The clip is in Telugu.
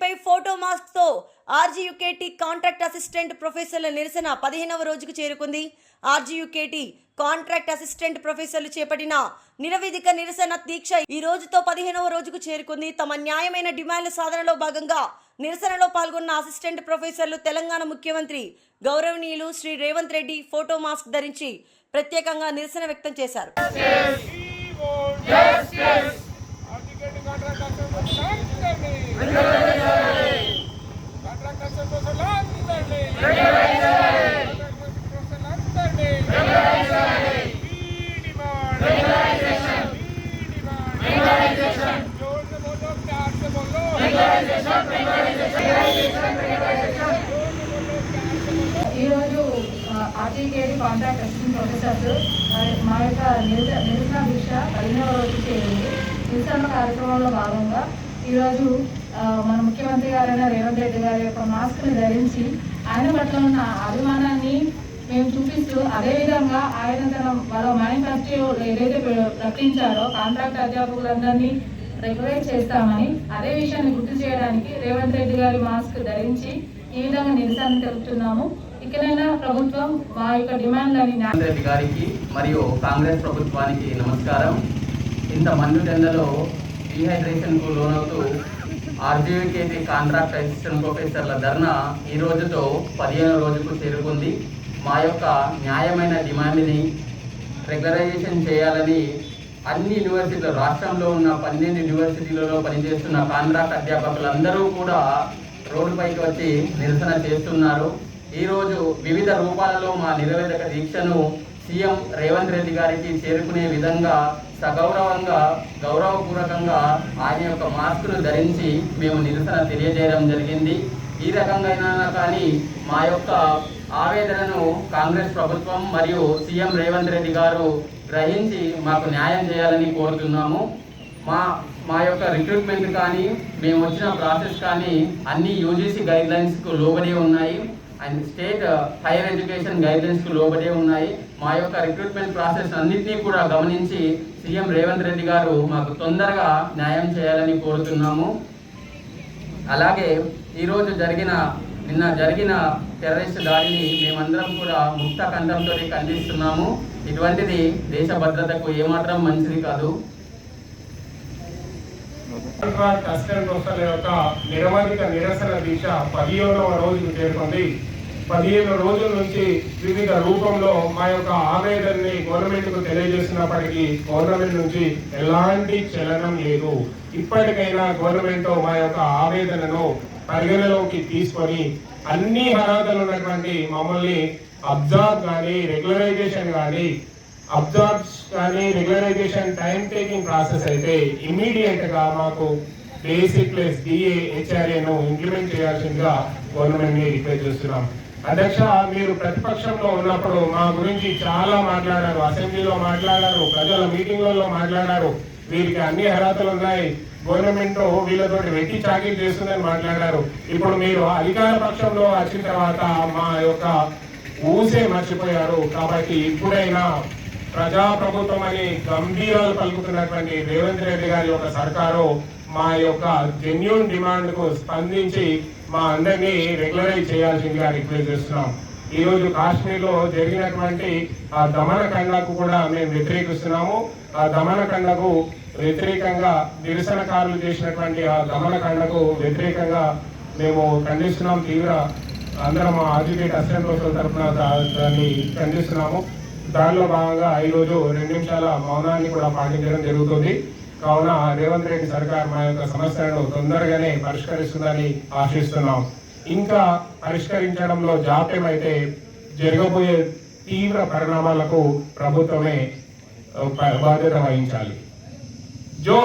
పై ఫోటో మాస్క్తో ఆర్జీయుకేటి కాంట్రాక్ట్ అసిస్టెంట్ ప్రొఫెసర్ల నిరసన పదిహేనవ రోజుకు చేరుకుంది. ఆర్జీయుకేటి కాంట్రాక్ట్ అసిస్టెంట్ ప్రొఫెసర్లు చేపట్టిన నిరవేదిక నిరసన దీక్ష ఈ రోజుతో పదిహేనవ రోజుకు చేరుకుంది. తమ న్యాయమైన డిమాండ్ల సాధనలో భాగంగా నిరసనలో పాల్గొన్న అసిస్టెంట్ ప్రొఫెసర్లు తెలంగాణ ముఖ్యమంత్రి గౌరవనీయులు శ్రీ రేవంత్ రెడ్డి ఫోటో మాస్క్ ధరించి ప్రత్యేకంగా నిరసన వ్యక్తం చేశారు. ఈరోజు ఆర్టీకేడి కాంట్రాక్ట్ అసిస్టెంట్ ప్రొఫెసర్స్ మా యొక్క నిరసన నిరసన దీక్ష పదిహేనవ రోజు చేరింది నిరసన కార్యక్రమంలో భాగంగా ఈరోజు మన ముఖ్యమంత్రి గారైన రేవంత్ రెడ్డి గారి యొక్క మాస్క్ని ధరించి ఆయన పట్ల ఉన్న అభిమానాన్ని మేము చూపిస్తూ అదేవిధంగా ఆయన తన వాళ్ళ మేనిఫెస్టో ఏదైతే ప్రకటించారో కాంట్రాక్ట్ అధ్యాపకులందరినీ రెగ్యులేట్ చేస్తామని అదే విషయాన్ని గుర్తు చేయడానికి రేవంత్ రెడ్డి గారి మాస్క్ ధరించి ఈ విధంగా నిరసన తెలుపుతున్నాము. ఇకనైనా ప్రభుత్వం మా యొక్క డిమాండ్లని రెడ్డి గారికి మరియు కాంగ్రెస్ ప్రభుత్వానికి నమస్కారం. ఇంత మండు టెండలో డిహైడ్రేషన్కు లోనవుతూ ఆర్జీవీకేటీ కాంట్రాక్ట్ అసిస్టెంట్ ప్రొఫెసర్ల ధర్నా ఈ రోజుతో పదిహేను రోజుకు చేరుకుంది. మా యొక్క న్యాయమైన డిమాండ్ని రెగ్యులరైజేషన్ చేయాలని అన్ని యూనివర్సిటీలు రాష్ట్రంలో ఉన్న పన్నెండు యూనివర్సిటీలలో పనిచేస్తున్న కాంట్రాక్ట్ అధ్యాపకులందరూ కూడా రోడ్డుపైకి వచ్చి నిరసన చేస్తున్నారు. ఈరోజు వివిధ రూపాలలో మా నిరవేదక దీక్షను సీఎం రేవంత్ రెడ్డి గారికి చేరుకునే విధంగా సగౌరవంగా గౌరవపూర్వకంగా ఆయన యొక్క మాస్కును ధరించి మేము నిరసన తెలియజేయడం జరిగింది. ఈ రకంగా కానీ మా యొక్క ఆవేదనను కాంగ్రెస్ ప్రభుత్వం మరియు సీఎం రేవంత్ రెడ్డి గారు గ్రహించి మాకు న్యాయం చేయాలని కోరుతున్నాము. మా మా యొక్క రిక్రూట్మెంట్ కానీ మేము వచ్చిన ప్రాసెస్ కానీ అన్ని యూజీసీ గైడ్లైన్స్కు లోబడి ఉన్నాయి. And state higher education guide లైన్స్కు ఉన్నాయి. మా యొక్క రిక్రూట్మెంట్ ప్రాసెస్ అన్నింటినీ కూడా గమనించి సీఎం రేవంత్ రెడ్డి గారు మాకు తొందరగా న్యాయం చేయాలని కోరుతున్నాము. అలాగే ఈరోజు జరిగిన నిన్న జరిగిన టెర్రరిస్ట్ దాడిని మేమందరం కూడా ముక్త కంఠంతో ఖండిస్తున్నాము. ఇటువంటిది దేశ భద్రతకు ఏమాత్రం మంచిది కాదు. కాంట్రాక్ట్ యొక్క నిరవధిక నిరసన దీక్ష పదిహేనవ రోజు చేరుకుంది. పదిహేను రోజుల నుంచి వివిధ రూపంలో మా యొక్క ఆవేదనని గవర్నమెంట్కు తెలియజేసినప్పటికీ గవర్నమెంట్ నుంచి ఎలాంటి చలనం లేదు. ఇప్పటికైనా గవర్నమెంట్ మా యొక్క ఆవేదనను పరిగణలోకి తీసుకొని అన్ని అర్హతలు ఉన్నటువంటి మమ్మల్ని అబ్జార్బ్ కానీ రెగ్యులరైజేషన్ కానీ అబ్జార్బ్స్ కానీ రెగ్యులరైజేషన్ టైం టేకింగ్ ప్రాసెస్ అయితే ఇమీడియట్గా మాకు బేసిక్ ప్లస్ డిఏ హెచ్ఆర్ఏను ఇంప్లిమెంట్ చేయాల్సిందిగా గవర్నమెంట్ని రిక్వెస్ట్ చేస్తున్నాం. అధ్యక్ష మీరు ప్రతిపక్షంలో ఉన్నప్పుడు మా గురించి చాలా మాట్లాడారు అసెంబ్లీలో మాట్లాడారు ప్రజల మీటింగ్లలో మాట్లాడారు. వీరికి అన్ని అర్హతలు ఉన్నాయి. గవర్నమెంట్ వీళ్ళతోటి వెట్టి చాకీ చేస్తుందని మాట్లాడారు. ఇప్పుడు మీరు అధికార పక్షంలో వచ్చిన తర్వాత మా యొక్క ఊసే మర్చిపోయారు. కాబట్టి ఇప్పుడైనా ప్రజాప్రభుత్వం అని గంభీరాలు పలుకుతున్నటువంటి రేవంత్ రెడ్డి గారి యొక్క సర్కారు మా యొక్క జెన్యున్ డిమాండ్కు స్పందించి మా అందరినీ రెగ్యులరైజ్ చేయాల్సిందిగా రిక్వెస్ట్ చేస్తున్నాం. ఈరోజు కాశ్మీర్లో జరిగినటువంటి ఆ దమనకండకు కూడా మేము వ్యతిరేకిస్తున్నాము. ఆ దమనకండకు వ్యతిరేకంగా నిరసనకారులు చేసినటువంటి ఆ దమనకండకు వ్యతిరేకంగా మేము ఖండిస్తున్నాం. తీవ్ర అందరం ఆ అడ్వకేట్ అసిస్టెంట్ తరఫున దాన్ని ఖండిస్తున్నాము. దానిలో భాగంగా ఈరోజు రెండు నిమిషాల మౌనాన్ని కూడా పాటించడం జరుగుతుంది. కావున రేవంత్ రెడ్డి సర్కార్ మా యొక్క సమస్యలను తొందరగానే పరిష్కరిస్తుందని ఆశిస్తున్నాం. ఇంకా పరిష్కరించడంలో జాప్యం అయితే జరగబోయే తీవ్ర పరిణామాలకు ప్రభుత్వమే బాధ్యత వహించాలి. జో